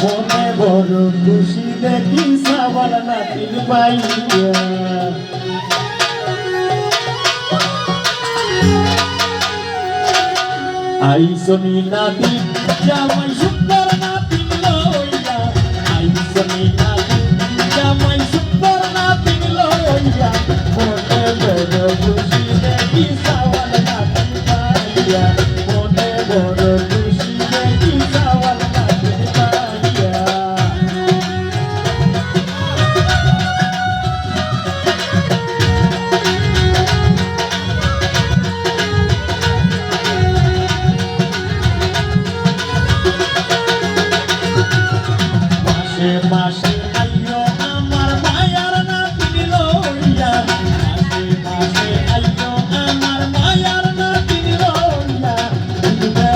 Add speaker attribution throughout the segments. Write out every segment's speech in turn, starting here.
Speaker 1: মনে বড় খুশি দেখি সাবান নাতির পাইয়া। আইসনি নাতি জামাই সুন্দর নাতি লইয়া। আইসনি নাতি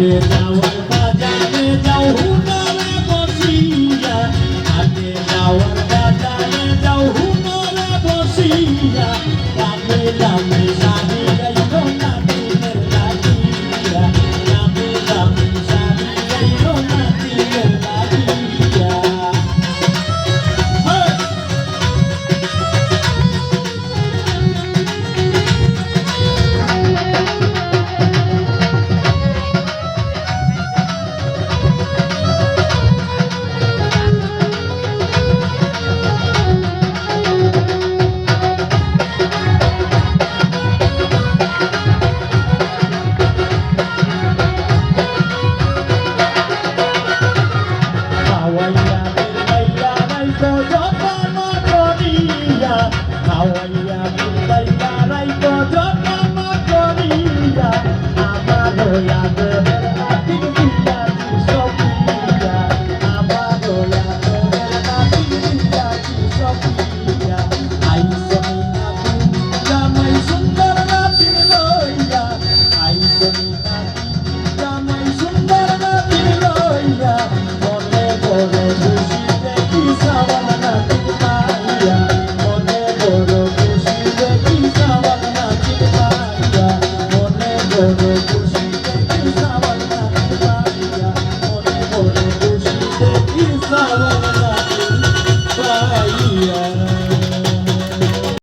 Speaker 1: হাটে যাও বাজারে যাও হুনারে বসিয়া। হাটে যাও বাজারে যাও হুনারে বসিয়া। কানে যাও Yeah.